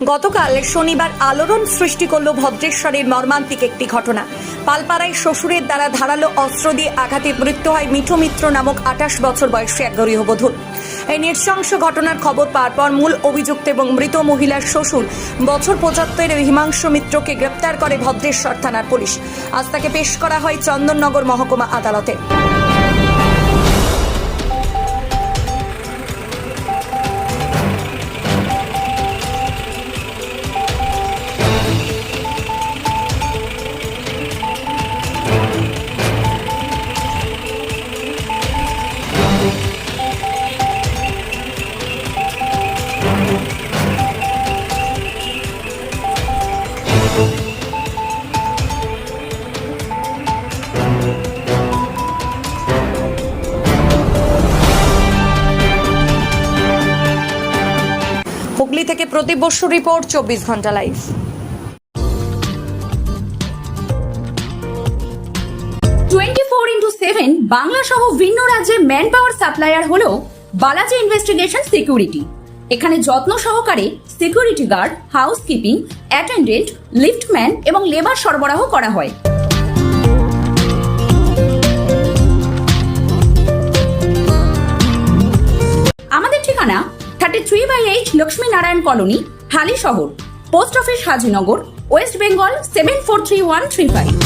গতকাল শনিবার আলোড়ন সৃষ্টি করল ভদ্রেশ্বরের মর্মান্তিক একটি ঘটনা। পালপাড়ায় শ্বশুরের দ্বারা ধারালো অস্ত্র দিয়ে আঘাতে মৃত্যু হয় মিঠু মিত্র নামক আঠাশ বছর বয়সী এক গৃহবধূর এই নৃশংস ঘটনার খবর পাওয়ার পর মূল অভিযুক্ত এবং মৃত মহিলার শ্বশুর বছর পঁচাত্তরের হিমাংশু মিত্রকে গ্রেপ্তার করে ভদ্রেশ্বর থানার পুলিশ। আজ তাকে পেশ করা হয় চন্দননগর মহকুমা আদালতে। থেকে প্রদীপ রিপোর্ট, চব্বিশ ঘণ্টা live. Twenty four into seven, Bangla সহ ভিন্ন রাজ্যের ম্যান পাওয়ার সাপ্লায়ার হল বালাজি ইনভেস্টিগেশন সিকিউরিটি এখানে যত্ন সহকারে security guard housekeeping attendant liftman এবং লেবার সরবরাহ করা হয়। Thirty three by eight Lakshmi Narayan colony, Halisahar, post office Hajinagar, west Bengal seven four three one three five